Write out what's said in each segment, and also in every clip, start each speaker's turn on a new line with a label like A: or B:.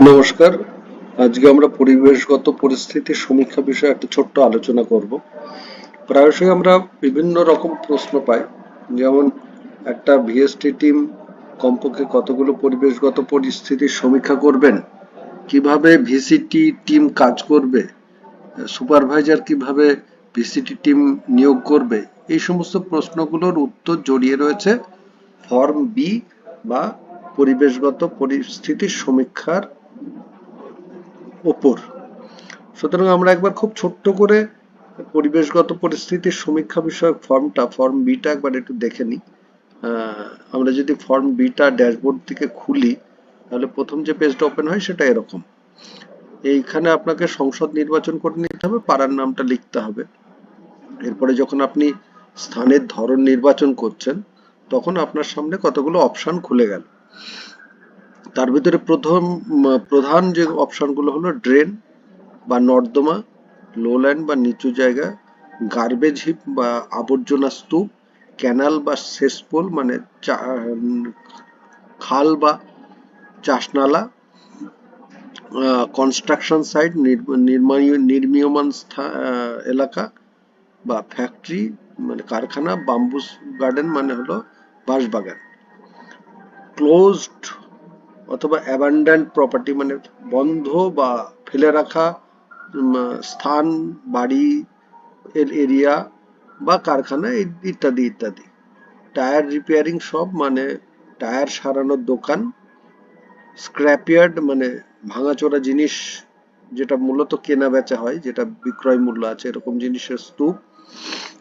A: নমস্কার। আজকে আমরা পরিবেশগত পরিস্থিতি সমীক্ষা বিষয়ে একটা ছোট্ট আলোচনা করব। প্রায়শই আমরা বিভিন্ন রকম প্রশ্ন পাই। যেমন, একটা ভিএসটি টিম কমপক্ষে কতগুলো পরিবেশগত পরিস্থিতির সমীক্ষা করবেন? কীভাবে ভিসিটি টিম কাজ করবে? সুপারভাইজার কীভাবে ভিসিটি টিম নিয়োগ করবে? এই সমস্ত প্রশ্নগুলোর উত্তর জড়িয়ে রয়েছে ফর্ম বি বা পরিবেশগত পরিস্থিতির সমীক্ষার ওপর। সুতরাং আমরা একবার খুব ছোট্ট করে পরিবেশগত পরিস্থিতির সমীক্ষা বিষয়ক ফর্মটা, ফর্ম বিটা একবার একটু দেখে নিই। আমরা যদি ফর্ম বিটা ড্যাশবোর্ড থেকে খুলি, তাহলে প্রথম যে পেজটা ওপেন হয় সেটা এরকম। এইখানে আপনাকে সংসদ নির্বাচন করে নিতে হবে, পাড়ার নামটা লিখতে হবে। এরপরে যখন আপনি স্থানের ধরন নির্বাচন করছেন তখন আপনার সামনে কতগুলো অপশন খুলে গেল। তার ভিতরে প্রথম প্রধান যে অপশনগুলো হলো ড্রেন বা নর্দমা লোল্যান্ড বা নিচু জায়গা গার্বেজ হিপ বা আবর্জনা স্তূপ ক্যানাল বা সেসপোল মানে খাল বা চাষনালা কনস্ট্রাকশন সাইট নির্মীয়মান এলাকা বা ফ্যাক্টরি মানে কারখানা বাম্বুস গার্ডেন মানে হলো বাঁশবাগান। ক্লোজড অথবা অ্যাবান্ডান্ট প্রপার্টি মানে বন্ধ বা ফেলে রাখা স্থান, বাড়ি এর এরিয়া বা কারখানা ইত্যাদি ইত্যাদি। টায়ার রিপেয়ারিং সব মানে টায়ার সারানোর দোকান স্ক্র্যাপইয়ার্ড মানে ভাঙাচোরা জিনিস যেটা মূলত কেনা বেচা হয়, যেটা বিক্রয় মূল্য আছে, এরকম জিনিসের স্তূপ।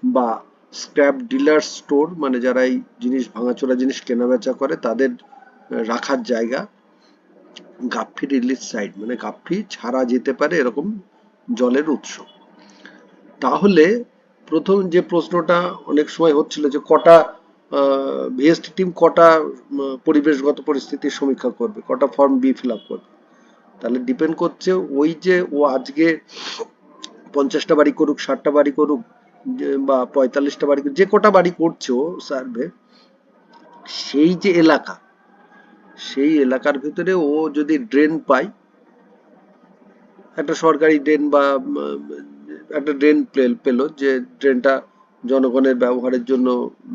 A: বা স্ক্র্যাপ ডিলার স্টোর মানে যারা এই জিনিস, ভাঙাচোরা জিনিস কেনা বেচা করে, তাদের রাখার জায়গা গাপ্পি রিলিজ সাইড মানে গাপ্পি ছাড়া যেতে পারে এরকম জলের উৎস। তাহলে প্রথম যে প্রশ্নটা অনেক সময় হচ্ছিল যে কটা ভিএসটি টিম কটা পরিবেশগত পরিস্থিতির সমীক্ষা করবে, কটা ফর্ম বি ফিল করবে? তাহলে ডিপেন্ড করছে ওই যে ও আজকে পঞ্চাশটা বাড়ি করুক, ষাটটা বাড়ি করুক বা পঁয়তাল্লিশটা বাড়ি যে কটা বাড়ি করছে সার্ভে সেই যে এলাকা, সেই এলাকার ভিতরে ও যদি ড্রেন পায়, একটা সরকারি ড্রেন বা, একটা ড্রেন পেল যে ড্রেনটা জনগণের ব্যবহারের জন্য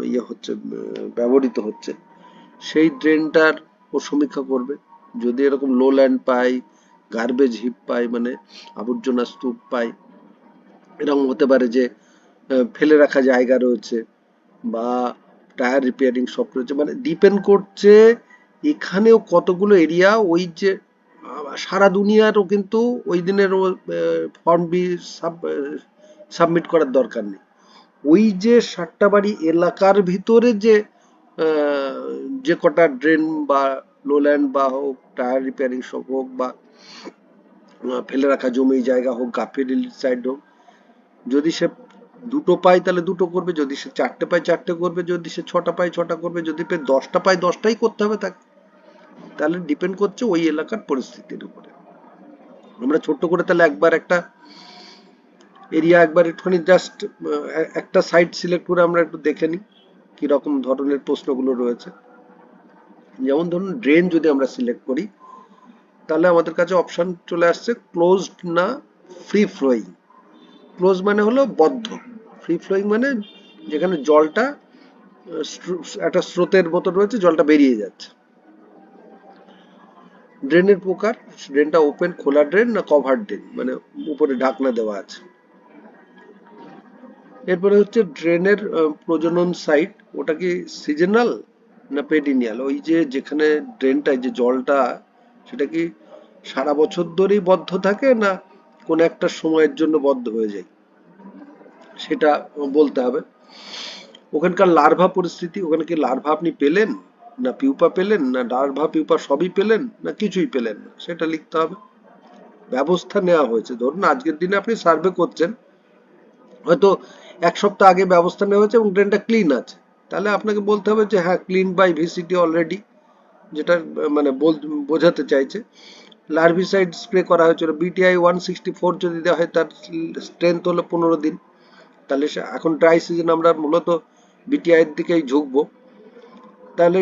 A: ইয়ে হচ্ছে, ব্যবহৃত হচ্ছে, সেই ড্রেনটার ও সমীক্ষা করবে। যদি এরকম লো ল্যান্ড পাই গার্বেজ হিপ পাই মানে আবর্জনা স্তূপ পাই এরকম হতে পারে যে ফেলে রাখা জায়গা রয়েছে বা টায়ার রিপেয়ারিং শপ রয়েছে। মানে ডিপেন্ড করছে এখানেও কতগুলো এরিয়া, ওই যে সারা দুনিয়ারও কিন্তু ওই দিনের ফর্ম বি সাবমিট করার দরকার নেই। ওই যে সাতটা বাড়ি এলাকার ভিতরে যে যে কটা ড্রেন বা লোল্যান্ড বা হোক, টায়ার রিপেয়ারিং শপ হোক বা ফেলে রাখা জমি জায়গা হোক গাফি সাইড হোক, যদি সে দুটো পায় তাহলে দুটো করবে, যদি সে চারটে পায় চারটে করবে, যদি সে ছটা পায় ছটা করবে, যদি দশটা পায় দশটাই করতে হবে তাকে। তাহলে ডিপেন্ড করছে ওই এলাকার পরিস্থিতির উপরে। আমরা ছোট্ট করে তাহলে একবার একটা এরিয়া একবার একটুখানি জাস্ট একটা সাইট সিলেক্ট করে আমরা একটু দেখে নিই কি রকম ধরনের প্রশ্নগুলো রয়েছে। যেমন ধরুন ড্রেন যদি আমরা সিলেক্ট করি, তাহলে আমাদের কাছে অপশন চলে আসছে ক্লোজড না ফ্রি ফ্লোয়িং ক্লোজ মানে হলো বদ্ধ। ফ্রি ফ্লোয়িং মানে যেখানে জলটা একটা স্রোতের মতো রয়েছে, জলটা বেরিয়ে যাচ্ছে। ড্রেনের প্রকার ড্রেনটা ওপেন খোলা ড্রেন না কভার ড্রেন মানে উপরে ঢাকনা দেওয়া আছে। এরপরে হচ্ছে ড্রেনের প্রজনন সাইট ওটা কি সিজনাল না পেডিনিয়াল ওই যে যেখানে ড্রেনটা যে জলটা, সেটা কি সারা বছর ধরেই বদ্ধ থাকে না কোন একটা সময়ের জন্য বদ্ধ হয়ে যায়। সেটা বলতে হবে। ওখানকার লার্ভা পরিস্থিতি, ওখানে কি লার্ভা আপনি পেলেন? না পিউপা পেলেন? না লার্ভা, পিউপা সবই পেলেন? না কিছুই পেলেন সেটা লিখতে হবে। ব্যবস্থা নেওয়া হয়েছে। ধরুন আজকের দিনে আপনি সার্ভে করছেন। হয়তো এক সপ্তাহ আগে ব্যবস্থা নেওয়া হয়েছে এবং ড্রেনটা ক্লিন আছে। তাহলে আপনাকে বলতে হবে যে হ্যাঁ ক্লিন বাই ভিসিটি অলরেডি, যেটা মানে বোঝাতে চাইছে। লার্ভিসাইড স্প্রে করা হয়েছিল। বিটিআই ওয়ান সিক্সটি ফোর যদি দেওয়া হয়, তার স্ট্রেংথ হলো পনেরো দিন। তাহলে এখন ড্রাই সিজন আমরা মূলত বিটিআই এর দিকেই ঝুঁকবো। তাহলে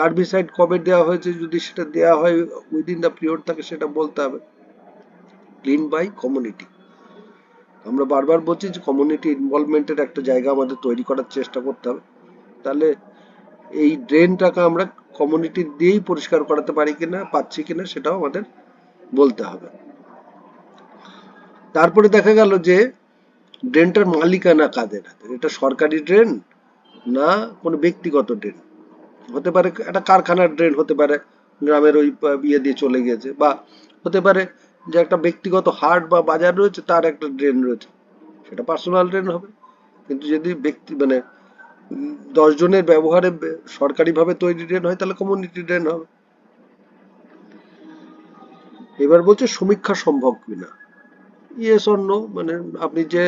A: লার্ভিসাইড কবে দেওয়া হয়েছে, যদি সেটা দেওয়া হয় উইদিন দ্য পিরিয়ড থাকে সেটা বলতে হবে। ক্লিন বাই কমিউনিটি আমরা বারবার বলছি যে কমিউনিটি ইনভলভমেন্টের একটা জায়গা আমাদের তৈরি করার চেষ্টা করতে হবে। তাহলে এই ড্রেনটাকে আমরা কমিউনিটি দিয়েই পরিষ্কার করাতে পারি কিনা, পাচ্ছি কিনা সেটাও আমাদের বলতে হবে। তারপরে দেখা গেল যে ড্রেনটার মালিকানা কাদের? হাতে এটা সরকারি ড্রেন না কোনো ব্যক্তিগত ড্রেন? হতে পারে একটা কারখানার ড্রেন, হতে পারে গ্রামের ওই ইয়ে দিয়ে চলে গিয়েছে বা হতে পারে যে একটা ব্যক্তিগত হাট বা বাজার রয়েছে, তার একটা ড্রেন রয়েছে। সেটা পার্সোনাল ড্রেন হবে। কিন্তু যদি ব্যক্তি মানে জনের ব্যবহারে সরকারিভাবে তৈরি ড্রেন হয়, তাহলে কমিউনিটি ড্রেন হবে। এবার বলছে সমীক্ষা সম্ভব কিনা। ইয়েস অন্য মানে আপনি যে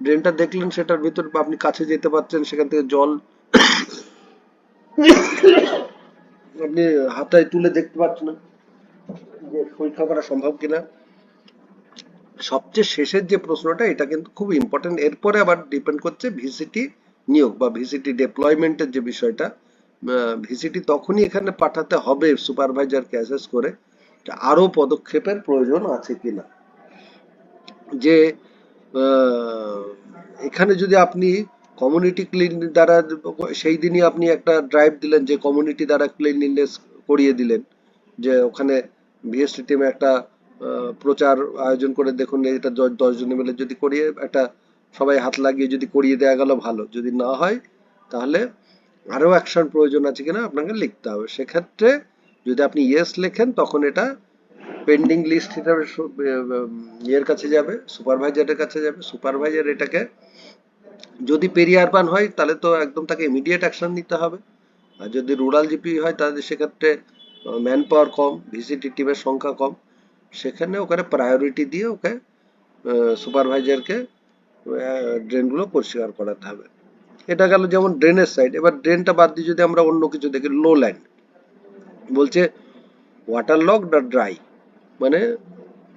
A: ড্রেনটা দেখলেন, সেটার ভিতর আপনি কাছে যেতে পারছেন, সেখান থেকে জল আপনি হাতায় তুলে দেখতে পাচ্ছেন যে পরীক্ষা করা সম্ভব কিনা। সবচেয়ে শেষের যে প্রশ্নটা, এটা কিন্তু খুব ইম্পর্টেন্ট এরপরে আবার ডিপেন্ড করছে ভিসিটি নিয়োগ বা ভিসিটি ডেপ্লয়মেন্টের যে বিষয়টা ভিসিটি তখনই এখানে পাঠাতে হবে সুপারভাইজারকে অ্যাসেস করে আরও পদক্ষেপের প্রয়োজন আছে কিনা। যে এখানে যদি আপনি কমিউনিটি ক্লিন দ্বারা, সেই দিনই আপনি একটা ড্রাইভ দিলেন যে কমিউনিটি দ্বারা ক্লিনলিনেস করিয়ে দিলেন, যে ওখানে ভিএসটি টিমে একটা প্রচার আয়োজন করে দেখুন, এটা দশ জনে মিলে যদি করিয়ে একটা সবাই হাত লাগিয়ে যদি করিয়ে দেওয়া গেল, ভালো। যদি না হয়, তাহলে আরও অ্যাকশন প্রয়োজন আছে কিনা আপনাকে লিখতে হবে। সেক্ষেত্রে যদি আপনি ইয়েস লেখেন, তখন এটা পেন্ডিং লিস্ট হিসাবে ইয়ের কাছে যাবে সুপারভাইজারের কাছে যাবে। সুপারভাইজার এটাকে যদি পেরি আরবান হয়, তাহলে তো একদম তাকে ইমিডিয়েট অ্যাকশন নিতে হবে। আর যদি রুরাল জিপি হয়, তাহলে সেক্ষেত্রে ম্যান পাওয়ার কম ভিসিটি টিমের সংখ্যা কম। সেখানে ওখানে প্রায়োরিটি দিয়ে ওকে সুপারভাইজারকে ড্রেনগুলো পরিষ্কার করাতে হবে। এটা গেল যেমন ড্রেনের সাইড এবার ড্রেনটা বাদ দিয়ে যদি আমরা অন্য কিছু দেখি লো ল্যান্ড বলছে ওয়াটার লক না ড্রাই মানে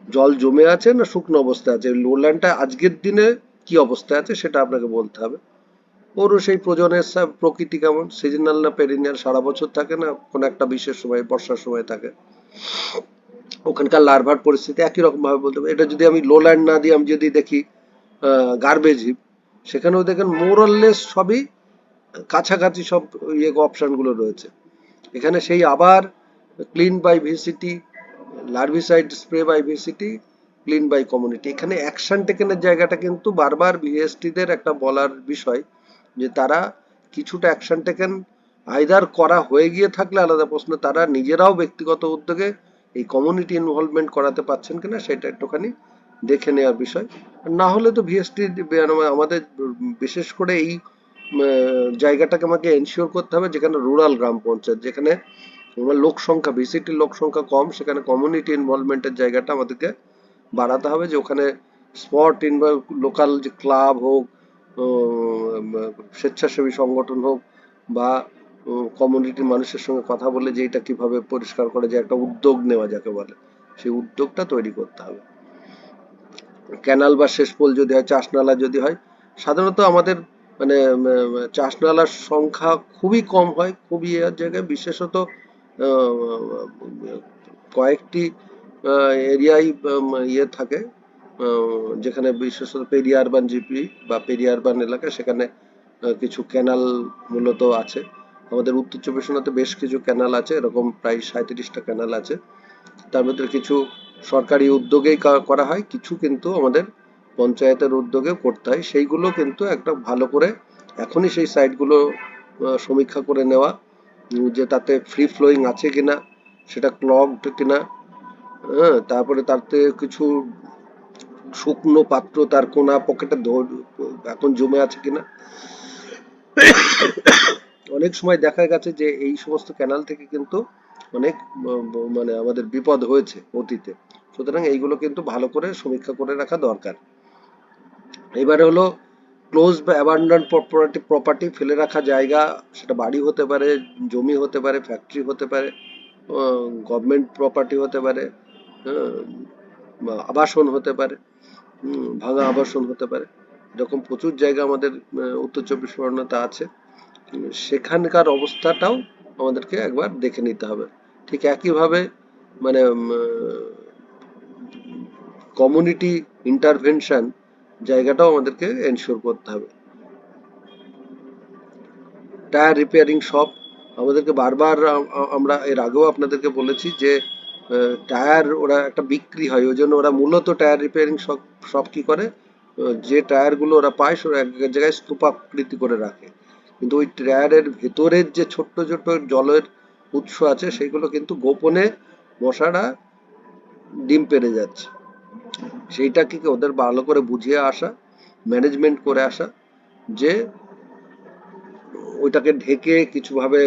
A: জল জমে আছে না শুকনো অবস্থায় আছে? লো ল্যান্ডটা আজকের দিনে কি অবস্থায় আছে সেটা আপনাকে বলতে হবে। ওরও সেই প্রজনের প্রকৃতি কেমন? সিজনাল না পেরিনিয়াল সারা বছর থাকে না? কোনো একটা বিশেষ সময়, বর্ষার সময় থাকে। ওখানকার লার্ভার পরিস্থিতি একই রকম ভাবে বলতে হবে। এটা যদি আমি লো ল্যান্ড না দিয়ে আমি যদি দেখি গার্বেজ হিপ সেখানেও দেখেন মোরললেস সবই কাছাকাছি সব ইয়ে অপশনগুলো রয়েছে। এখানে সেই আবার clean by VCT larvicide spray by VCT clean by community এখানে অ্যাকশন টেকেনের জায়গাটা কিন্তু বারবার ভিএসটি দের একটা বলার বিষয় যে তারা কিছুটা অ্যাকশন টেকেন আইদার করা হয়ে গিয়ে থাকলে আলাদা প্রশ্ন, তারা নিজেরাও ব্যক্তিগত উদ্যোগে এই কমিউনিটি ইনভলভমেন্ট করাতে পারছেন কিনা সেটা একটুখানি দেখে নেওয়ার বিষয়। না হলে তো ভিএসটি আমাদের বিশেষ করে এই জায়গাটাকে আমাকে এনশিওর করতে হবে যেখানে রুরাল গ্রাম পঞ্চায়েত, যেখানে লোক সংখ্যা ভিসিটির লোক সংখ্যা কম, সেখানে কমিউনিটি ইনভলভমেন্টের জায়গাটা আমাদেরকে বাড়াতে হবে যে ওখানে স্পট ইনভলভ লোকাল যে ক্লাব হোক স্বেচ্ছাসেবী সংগঠন হোক বা কমিউনিটির মানুষের সঙ্গে কথা বলে যে এটা কীভাবে পরিষ্কার করা যায়, একটা উদ্যোগ নেওয়া যাকে বলে। সেই উদ্যোগটা তৈরি করতে হবে। ক্যানাল বা শেষ পোল যদি হয় চাষ নালা যদি হয় সাধারণত আমাদের মানে উম, চাষ নালার সংখ্যা খুবই কম হয় খুবই জায়গায় বিশেষত কয়েকটি এরিয়াই ইয়ে থাকে যেখানে বিশেষত পেরিয়ারবান জিপি বা পেরিয়ারবান এলাকা সেখানে কিছু ক্যানাল মূলত আছে। আমাদের উত্তর চব্বিশ পরগনাতে বেশ কিছু ক্যানাল আছে এরকম প্রায় সাঁত্রিশটা ক্যানাল আছে। তার মধ্যে কিছু সরকারি উদ্যোগেই করা হয়, কিছু কিন্তু আমাদের পঞ্চায়েতের উদ্যোগে করতে হয়। সেইগুলো কিন্তু একটা ভালো করে এখনই সেই সাইটগুলো সমীক্ষা করে নেওয়া যে তাতে ফ্রি ফ্লোয়িং আছে কিনা, সেটা ক্লগড কিনা হ্যাঁ তারপরে তাতে কিছু শুকনো পাত্র তার কোনা পকেটে এখন জমে আছে কিনা। অনেক সময় দেখা গেছে যে এই সমস্ত ক্যানাল থেকে কিন্তু অনেক মানে আমাদের বিপদ হয়েছে অতীতে। সুতরাং এইগুলো কিন্তু ভালো করে সমীক্ষা করে রাখা দরকার। এবারে হলো ক্লোজ বা অ্যাবান্ডন প্রপার্টি প্রপার্টি ফেলে রাখা জায়গা, সেটা বাড়ি হতে পারে, জমি হতে পারে ফ্যাক্টরি হতে পারে গভর্নমেন্ট প্রপার্টি হতে পারে আবাসন হতে পারে ভাঙা আবাসন হতে পারে। এরকম প্রচুর জায়গা আমাদের উত্তর চব্বিশ পরগনাতে আছে। সেখানকার অবস্থাটাও আমাদেরকে একবার দেখে নিতে হবে। ঠিক একইভাবে মানে কমিউনিটি ইন্টারভেনশন জায়গাটাও আমাদেরকে এনশিওর করতে হবে। টায়ার রিপেয়ারিং শপ আমাদেরকে বারবার আমরা এর আগেও আপনাদেরকে বলেছি যে টায়ার ওরা একটা বিক্রি হয়, ওই জন্য ওরা মূলত টায়ার রিপেয়ারিং শপ শপ কি করে? যে টায়ারগুলো ওরা পায় এক এক জায়গায় স্তূপাকৃতি করে রাখে। কিন্তু ওই টায়ারের ভেতরের যে ছোট্ট ছোট্ট জলের উৎস আছে, সেগুলো কিন্তু গোপনে মশারা ডিম পেড়ে যাচ্ছে। সেইটাকে ওদের ভালো করে বুঝিয়ে আসা ম্যানেজমেন্ট করে আসা, যে ওইটাকে ঢেকে কিছুভাবে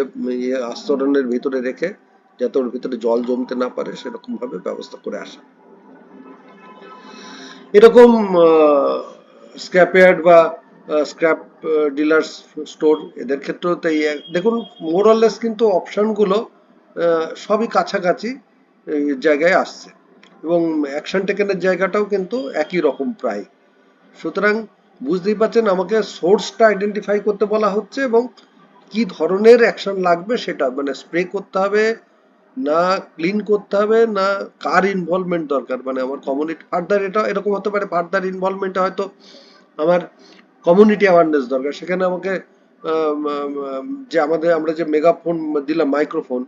A: ইয়ে আস্তরণের ভিতরে রেখে যাতে ওর ভিতরে জল জমতে না পারে সেরকম ভাবে ব্যবস্থা করে আসা। এরকম স্ক্র্যাপয়ার্ড বা স্ক্র্যাপ ডিলার্স স্টোর এদের ক্ষেত্রেও তো এই এক- দেখুন মোরলেস কিন্তু অপশনগুলো সবই কাছাকাছি জায়গায় আসছে। এবং অ্যাকশন টেকেনের জায়গাটাও কিন্তু একই রকম প্রায়। সুতরাং বুঝতেই পারছেন, আমাকে সোর্সটা আইডেন্টিফাই করতে বলা হচ্ছে এবং কি ধরনের অ্যাকশন লাগবে সেটা মানে স্প্রে করতে হবে, না ক্লিন করতে হবে, না কার ইনভলভমেন্ট দরকার? মানে আমার কমিউনিটি ফার্দার এটা এরকম হতে পারে ফার্দার ইনভলভমেন্টে হয়তো আমার কমিউনিটি অ্যাওয়ারনেস দরকার। সেখানে আমাকে আম, আম, আম, যে আমাদের আমরা যে মেগাফোন দিলাম মাইক্রোফোন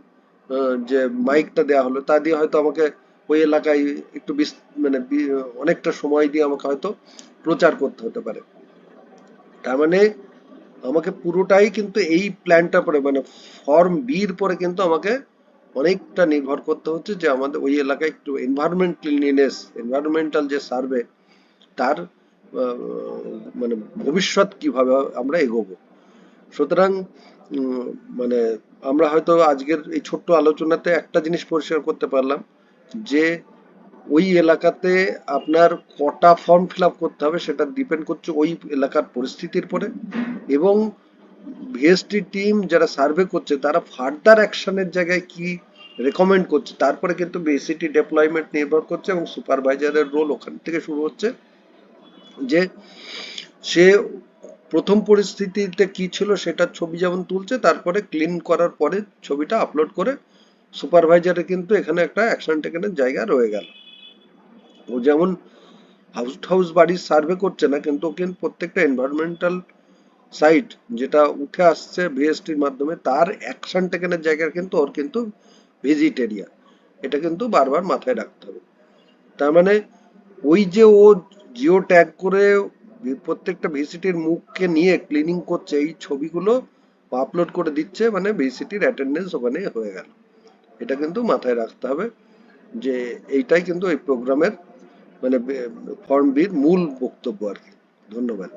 A: যে মাইকটা দেওয়া হলো তা দিয়ে হয়তো আমাকে ওই এলাকায় একটু মানে অনেকটা সময় দিয়ে আমাকে হয়তো প্রচার করতে হতে পারে। তার মানে আমাকে পুরোটাই কিন্তু এই প্ল্যানটা পরে মানে ফর্ম বির পরে কিন্তু আমাকে অনেকটা নির্ভর করতে হচ্ছে যে আমাদের ওই এলাকায় একটু এনভায়রনমেন্ট ক্লিনলিনেস এনভায়রনমেন্টাল যে সার্ভে তার মানে ভবিষ্যৎ কীভাবে আমরা এগোবো। সুতরাং মানে আমরা হয়তো আজকের এই ছোট্ট আলোচনাতে একটা জিনিস পরিষ্কার করতে পারলাম, যে ওই এলাকাতে আপনার কটা ফর্ম ফিল করতে হবে সেটা ডিপেন্ড করছে ওই এলাকার পরিস্থিতির পরে এবং ভিএসটি টিম যারা সার্ভে করছে, তারা ফার্দার অ্যাকশনের জায়গায় কি রেকমেন্ড করছে, তারপরে কিন্তু বেসিটি ডেপ্লয়মেন্ট নির্ভর করছে এবং সুপারভাইজারের রোল ওখান থেকে শুরু হচ্ছে। যে সে প্রথম পরিস্থিতিতে কি ছিল সেটার ছবি যেমন তুলছে, তারপরে ক্লিন করার পরে ছবিটা আপলোড করে সুপারভাইজারে কিন্তু এখানে একটা অ্যাকশন টেকেনের জায়গা রয়ে গেল। ও যেমন হাউস হাউস বাড়ির সার্ভে করছে না, কিন্তু কিন্তু প্রত্যেকটা এনভায়রনমেন্টাল সাইট যেটা উঠে আসছে ভিএসটির মাধ্যমে, তার অ্যাকশন টেকেনের জায়গা কিন্তু ওর কিন্তু ভিজিট এরিয়া এটা কিন্তু বারবার মাথায় রাখতে হবে। তার মানে ওই যে ও জিও ট্যাগ করে প্রত্যেকটা ভিসিটির মুখকে নিয়ে ক্লিনিং করছে, এই ছবিগুলো আপলোড করে দিচ্ছে মানে ভিসিটির অ্যাটেন্ডেন্স ওখানে হয়ে গেল। এটা কিন্তু মাথায় রাখতে হবে যে এইটাই কিন্তু এই প্রোগ্রামের মানে ফর্ম বির মূল বক্তব্য আর কি। ধন্যবাদ।